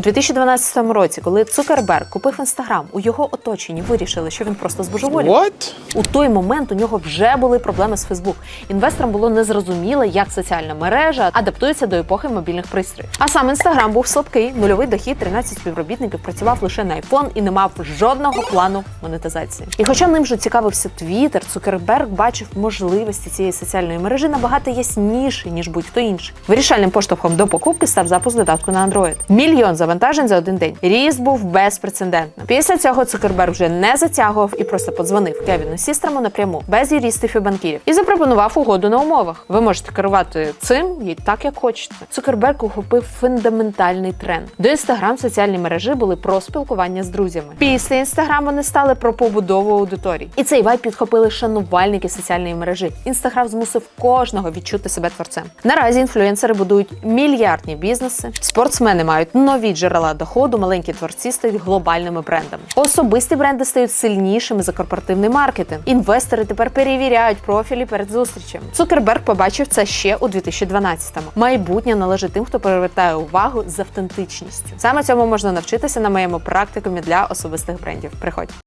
У 2012 році, коли Цукерберг купив інстаграм, у його оточенні вирішили, що він просто збожеволів. What? У той момент у нього вже були проблеми з Фейсбук. Інвесторам було незрозуміло, як соціальна мережа адаптується до епохи мобільних пристроїв. А сам інстаграм був слабкий, нульовий дохід, 13 співробітників працював лише на iPhone і не мав жодного плану монетизації. І хоча ним же цікавився Твіттер, Цукерберг бачив можливості цієї соціальної мережі набагато ясніше, ніж будь-хто інший. Вирішальним поштовхом до покупки став запуск додатку на Android. Мільйон завантажень за один день. Ріст був безпрецедентним. Після цього Цукерберг вже не затягував і просто подзвонив Кевіну Сістрому напряму, без юристів і банкірів, і запропонував угоду на умовах. Ви можете керувати цим і так, як хочете. Цукерберг ухопив фундаментальний тренд. До інстаграм соціальні мережі були про спілкування з друзями. Після інстаграм вони стали про побудову аудиторій. І цей вайб підхопили шанувальники соціальної мережі. Інстаграм змусив кожного відчути себе творцем. Наразі інфлюенсери будують мільярдні бізнеси, спортсмени мають нові джерела доходу, маленькі творці стають глобальними брендами. Особисті бренди стають сильнішими за корпоративний маркетинг. Інвестори тепер перевіряють профілі перед зустрічами. Цукерберг побачив це ще у 2012-му. Майбутнє належить тим, хто привертає увагу з автентичністю. Саме цьому можна навчитися на моєму практикумі для особистих брендів. Приходь.